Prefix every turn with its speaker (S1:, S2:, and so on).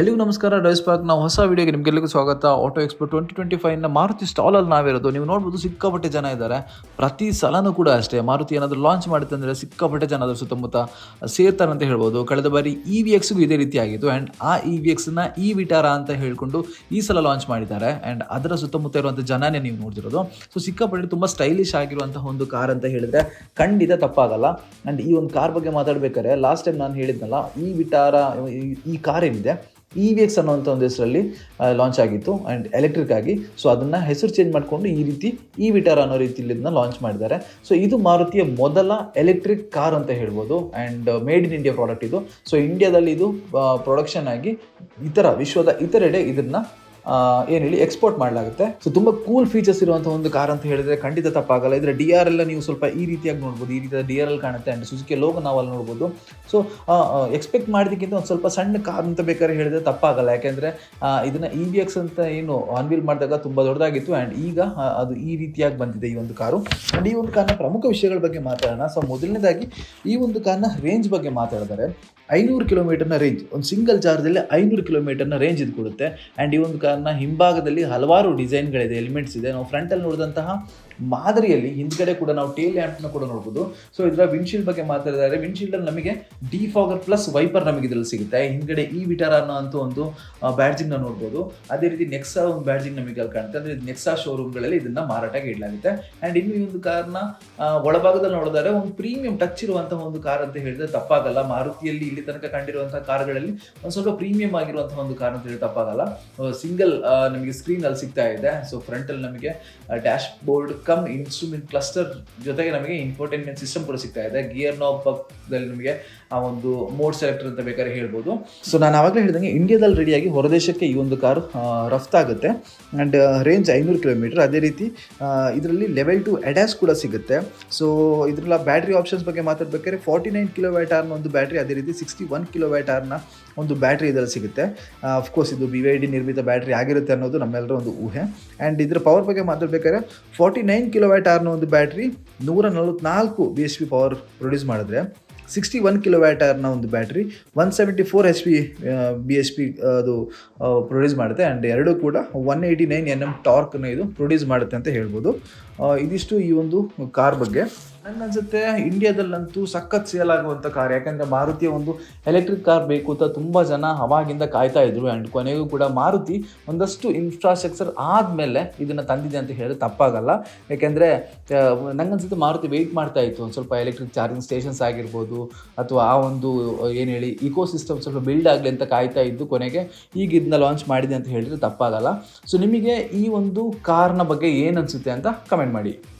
S1: ಎಲ್ಲಿಗೂ ನಮಸ್ಕಾರ, dies park. ನಾವು ಹೊಸ ವೀಡಿಯೋಗೆ ನಿಮಗೆಲ್ಲರಿಗೂ ಸ್ವಾಗತ. ಆಟೋ ಎಕ್ಸ್ಪೋ ಟ್ವೆಂಟಿ ಟ್ವೆಂಟಿ ಫೈವ್ನ ಮಾರುತಿ ಸ್ಟಾಲಲ್ಲಿ ನಾವಿರೋದು. ನೀವು ನೋಡ್ಬೋದು ಸಿಕ್ಕಾಪಟ್ಟೆ ಜನ ಇದ್ದಾರೆ. ಪ್ರತಿ ಸಲನೂ ಕೂಡ ಅಷ್ಟೇ. ಮಾರುತಿ ಏನಾದರೂ ಲಾಂಚ್ ಮಾಡುತ್ತೆ ಅಂದರೆ ಸಿಕ್ಕಾಪಟ್ಟೆ ಜನ ಅದರ ಸುತ್ತಮುತ್ತ ಸೇರ್ತಾರೆ ಅಂತ ಹೇಳ್ಬೋದು. ಕಳೆದ ಬಾರಿ ಇ ವಿ ಎಕ್ಸ್ಗೂ ಇದೇ ರೀತಿ ಆಗಿತ್ತು. ಆ್ಯಂಡ್ ಆ ಇ ವಿ ಎಕ್ಸ್ನ ಇ ವಿಟಾರ ಅಂತ ಹೇಳ್ಕೊಂಡು ಈ ಸಲ ಲಾಂಚ್ ಮಾಡಿದ್ದಾರೆ. ಆ್ಯಂಡ್ ಅದರ ಸುತ್ತಮುತ್ತ ಇರುವಂಥ ಜನನೇ ನೀವು ನೋಡ್ತಿರೋದು. ಸೊ ಸಿಕ್ಕಾಪಟ್ಟೆ ತುಂಬ ಸ್ಟೈಲಿಶ್ ಆಗಿರುವಂಥ ಒಂದು ಕಾರ್ ಅಂತ ಹೇಳಿದ್ರೆ ಖಂಡಿತ ತಪ್ಪಾಗಲ್ಲ. ಆ್ಯಂಡ್ ಈ ಒಂದು ಕಾರ್ ಬಗ್ಗೆ ಮಾತಾಡಬೇಕಾದ್ರೆ ಲಾಸ್ಟ್ ಟೈಮ್ ನಾನು ಹೇಳಿದ್ನಲ್ಲ ಈ ವಿಟಾರ ಈ ಕಾರ್ ಏನಿದೆ ಇ ವಿ ಎಕ್ಸ್ ಅನ್ನೋಂಥ ಒಂದು ಹೆಸರಲ್ಲಿ ಲಾಂಚ್ ಆಗಿತ್ತು ಆ್ಯಂಡ್ ಎಲೆಕ್ಟ್ರಿಕ್ ಆಗಿ. ಸೊ ಅದನ್ನು ಹೆಸರು ಚೇಂಜ್ ಮಾಡಿಕೊಂಡು ಈ ರೀತಿ ಇ ವಿಟಾರ್ ಅನ್ನೋ ರೀತಿಯಲ್ಲಿ ಇದನ್ನ ಲಾಂಚ್ ಮಾಡಿದ್ದಾರೆ. ಸೊ ಇದು ಮಾರುತಿಯ ಮೊದಲ ಎಲೆಕ್ಟ್ರಿಕ್ ಕಾರ್ ಅಂತ ಹೇಳ್ಬೋದು and made in India product ಇದು. ಸೊ ಇಂಡಿಯಾದಲ್ಲಿ ಇದು ಪ್ರೊಡಕ್ಷನ್ ಆಗಿ ಇತರ, ವಿಶ್ವದ ಇತರೆಡೆ ಇದನ್ನ ಏನ್ ಹೇಳಿ ಎಕ್ಸ್ಪೋರ್ಟ್ ಮಾಡಲಾಗುತ್ತೆ. ಸೊ ತುಂಬಾ ಕೂಲ್ ಫೀಚರ್ಸ್ ಇರುವಂಥ ಒಂದು ಕಾರ್ ಅಂತ ಹೇಳಿದ್ರೆ ಖಂಡಿತ ತಪ್ಪಾಗಲ್ಲ. ಇದ್ರೆ ಡಿ ಆರ್ ಎಲ್ಲ ನೀವು ಸ್ವಲ್ಪ ಈ ರೀತಿಯಾಗಿ ನೋಡ್ಬೋದು. ಈ ರೀತಿಯ ಡಿ ಆರ್ ಎಲ್ ಕಾಣುತ್ತೆ ಆ್ಯಂಡ್ ಸುಜುಕಿ ಲೋಗೋ ನಾವು ಅಲ್ಲಿ ನೋಡ್ಬೋದು. ಸೊ ಎಕ್ಸ್ಪೆಕ್ಟ್ ಮಾಡಿದಕ್ಕಿಂತ ಒಂದು ಸ್ವಲ್ಪ ಸಣ್ಣ ಕಾರ್ ಅಂತ ಬೇಕಾದ್ರೆ ಹೇಳಿದ್ರೆ ತಪ್ಪಾಗಲ್ಲ. ಯಾಕೆಂದ್ರೆ ಇದನ್ನ ಇ ವಿ ಎಕ್ಸ್ ಅಂತ ಏನು ಅನ್ವೀಲ್ ಮಾಡಿದಾಗ ತುಂಬಾ ದೊಡ್ಡದಾಗಿತ್ತು. ಆ್ಯಂಡ್ ಈಗ ಅದು ಈ ರೀತಿಯಾಗಿ ಬಂದಿದೆ ಈ ಒಂದು ಕಾರು ಆ್ಯಂಡ್ ಈ ಒಂದು ಕಾರ್ನ ಪ್ರಮುಖ ವಿಷಯಗಳ ಬಗ್ಗೆ ಮಾತಾಡೋಣ. ಸೊ ಮೊದಲನೇದಾಗಿ ಈ ಒಂದು ಕಾರ್ನ ರೇಂಜ್ ಬಗ್ಗೆ ಮಾತಾಡಿದರೆ ಐನೂರು ಕಿಲೋಮೀಟರ್ನ ರೇಂಜ್ ಒಂದು ಸಿಂಗಲ್ ಚಾರ್ಜಲ್ಲಿ ಐನೂರು ಕಿಲೋಮೀಟರ್ನ ರೇಂಜ್ ಇದು ಕೊಡುತ್ತೆ. ಆ್ಯಂಡ್ ಈ ಒಂದು ಕಾರ್ನ ಹಿಂಭಾಗದಲ್ಲಿ ಹಲವಾರು ಡಿಸೈನ್ಗಳಿದೆ ಎಲಿಮೆಂಟ್ಸ್ ಇದೆ. ನಾವು ಫ್ರಂಟಲ್ಲಿ ನೋಡಿದಂತಹ ಮಾದರಿಯಲ್ಲಿ ಹಿಂದ್ಗಡೆ ಕೂಡ ನಾವು ಟೇಲ್ ಲ್ಯಾಂಪ್ನ ಕೂಡ ನೋಡ್ಬೋದು. ಸೊ ಇದರ ವಿಂಡ್ಶೀಲ್ಡ್ ಬಗ್ಗೆ ಮಾತಾಡಿದರೆ ವಿಂಡ್ಶೀಲ್ಡಲ್ಲಿ ನಮಗೆ ಡಿಫಾಗರ್ ಪ್ಲಸ್ ವೈಪರ್ ನಮಗೆ ಇದರಲ್ಲಿ ಸಿಗುತ್ತೆ. ಹಿಂದ್ಗಡೆ ಈ ವಿಟಾರ ಅನ್ನೋ ಅಂತ ಒಂದು ಬ್ಯಾಡ್ಜಿಂಗ್ನ ನೋಡ್ಬೋದು. ಅದೇ ರೀತಿ ನೆಕ್ಸಾ ಒಂದು ಬ್ಯಾಡ್ಜಿಂಗ್ ನಮಗೆ ಅಲ್ಲಿ ಕಾಣುತ್ತೆ. ಅಂದರೆ ನೆಕ್ಸಾ ಶೋರೂಮ್ಗಳಲ್ಲಿ ಇದನ್ನ ಮಾರಾಟಕ್ಕೆ ಇಡಲಾಗುತ್ತೆ. ಆ್ಯಂಡ್ ಇನ್ನು ಈ ಒಂದು ಕಾರ್ನ ಒಳಭಾಗದಲ್ಲಿ ನೋಡಿದರೆ ಒಂದು ಪ್ರೀಮಿಯಂ ಟಚ್ ಇರುವಂತಹ ಒಂದು ಕಾರ್ ಅಂತ ಹೇಳಿದ್ರೆ ತಪ್ಪಾಗಲ್ಲ. ಮಾರುತಿಯಲ್ಲಿ ಇಲ್ಲಿ ತನಕ ಕಂಡಿರುವಂತಹ ಕಾರ್ಗಳಲ್ಲಿ ಒಂದು ಸ್ವಲ್ಪ ಪ್ರೀಮಿಯಂ ಆಗಿರುವಂತಹ ಒಂದು ಕಾರ್ ಅಂತ ಹೇಳಿ ತಪ್ಪಾಗಲ್ಲ. ಸಿಂಗಲ್ ನಮಗೆ ಸ್ಕ್ರೀನ್ ಅಲ್ಲಿ ಸಿಗ್ತಾ ಇದೆ. ಸೊ ಫ್ರಂಟ್ ಅಲ್ಲಿ ನಮಗೆ dashboard cum instrument cluster ಜೊತೆಗೆ ನಮಗೆ ಇನ್ಫೋಟೈನ್ಮೆಂಟ್ ಸಿಸ್ಟಮ್ ಕೂಡ ಸಿಗ್ತಾ ಇದೆ. ಗಿಯರ್ ನಾಬ್ ಪಕ್ಕದಲ್ಲಿ ನಮಗೆ ಆ ಒಂದು ಮೋಡ್ ಸೆಲೆಕ್ಟರ್ ಅಂತ ಬೇಕಾದ್ರೆ ಹೇಳ್ಬೋದು. ಸೊ ನಾನು ಆವಾಗಲೇ ಹೇಳಿದಂಗೆ ಇಂಡಿಯಾದಲ್ಲಿ ರೆಡಿಯಾಗಿ ಹೊರದೇಶಕ್ಕೆ ಈ ಒಂದು ಕಾರು ರಫ್ತಾಗುತ್ತೆ ಆ್ಯಂಡ್ ರೇಂಜ್ ಐನೂರು ಕಿಲೋಮೀಟರ್ ಅದೇ ರೀತಿ ಇದರಲ್ಲಿ ಲೆವೆಲ್ ಟು ಅಡ್ಯಾಸ್ ಕೂಡ ಸಿಗುತ್ತೆ. ಸೊ ಇದರಲ್ಲ ಬ್ಯಾಟ್ರಿ ಆಪ್ಷನ್ಸ್ ಬಗ್ಗೆ ಮಾತಾಡ್ಬೇಕಾದ್ರೆ ಫಾರ್ಟಿ ನೈನ್ ಕಿಲೋ ಒಂದು ಬ್ಯಾಟ್ರಿ ಅದೇ ರೀತಿ ಸಿಕ್ಸ್ಟಿ ಒನ್ ಕಿಲೋ ವ್ಯಾಟ್ ಒಂದು ಬ್ಯಾಟ್ರಿ ಇದರಲ್ಲಿ ಸಿಗುತ್ತೆ. ಅಫ್ಕೋರ್ಸ್ ಇದು ಬಿ ವೈ ಡಿ ನಿರ್ಮಿತ ಬ್ಯಾಟ್ರಿ ಆಗಿರುತ್ತೆ ಅನ್ನೋದು ನಮ್ಮೆಲ್ಲರ ಒಂದು ಊಹೆ. ಆ್ಯಂಡ್ ಇದರ ಪವರ್ ಬಗ್ಗೆ ಮಾತಾಡ್ಬೇಕಾದ್ರೆ ಫಾರ್ಟಿ ನೈನ್ ಕಿಲೋ ವ್ಯಾಟ್ ಆರ್ನ ಒಂದು ಬ್ಯಾಟ್ರಿ ನೂರ ನಲವತ್ನಾಲ್ಕು B S P power produce ಮಾಡಿದ್ರೆ ಸಿಕ್ಸ್ಟಿ ಒನ್ ಕಿಲೋ ವ್ಯಾಟ್ ಆರ್ನ ಒಂದು battery one seventy four H P B S P ಅದು ಪ್ರೊಡ್ಯೂಸ್ ಮಾಡುತ್ತೆ. ಆ್ಯಂಡ್ ಎರಡೂ ಕೂಡ one eighty nine N M ಟಾರ್ಕ್ನ ಇದು ಪ್ರೊಡ್ಯೂಸ್ ಮಾಡುತ್ತೆ ಅಂತ ಹೇಳ್ಬೋದು. ಇದಿಷ್ಟು ಈ ಒಂದು ಕಾರ್ ಬಗ್ಗೆ. ನನ್ನ ಅನ್ಸುತ್ತೆ ಇಂಡಿಯಾದಲ್ಲಂತೂ ಸಖತ್ ಸೇಲ್ ಆಗುವಂಥ ಕಾರ್ ಯಾಕಂದರೆ ಮಾರುತಿಯ ಒಂದು ಎಲೆಕ್ಟ್ರಿಕ್ ಕಾರ್ ಬೇಕು ಅಂತ ತುಂಬ ಜನ ಅವಾಗಿಂದ ಕಾಯ್ತಾ ಇದ್ರು. ಆ್ಯಂಡ್ ಕೊನೆಗೂ ಕೂಡ ಮಾರುತಿ ಒಂದಷ್ಟು ಇನ್ಫ್ರಾಸ್ಟ್ರಕ್ಚರ್ ಆದಮೇಲೆ ಇದನ್ನು ತಂದಿದೆ ಅಂತ ಹೇಳಿದ್ರೆ ತಪ್ಪಾಗಲ್ಲ. ಯಾಕೆಂದರೆ ನಂಗನ್ಸುತ್ತೆ ಮಾರುತಿ ವೆಯ್ಟ್ ಮಾಡ್ತಾ ಇತ್ತು. ಒಂದು ಸ್ವಲ್ಪ ಎಲೆಕ್ಟ್ರಿಕ್ ಚಾರ್ಜಿಂಗ್ ಸ್ಟೇಷನ್ಸ್ ಆಗಿರ್ಬೋದು, ಅಥವಾ ಆ ಒಂದು, ಏನು ಹೇಳಿ ಇಕೋ ಸಿಸ್ಟಮ್ ಸ್ವಲ್ಪ ಬಿಲ್ಡ್ ಆಗಲಿ ಅಂತ ಕಾಯ್ತಾ ಇದ್ದು ಕೊನೆಗೆ ಈಗ ಇದನ್ನ ಲಾಂಚ್ ಮಾಡಿದೆ ಅಂತ ಹೇಳಿದ್ರೆ ತಪ್ಪಾಗಲ್ಲ. ಸೊ ನಿಮಗೆ ಈ ಒಂದು ಕಾರ್ನ ಬಗ್ಗೆ ಏನು ಅನಿಸುತ್ತೆ ಅಂತ ಕಮೆಂಟ್ ಮಾಡಿ.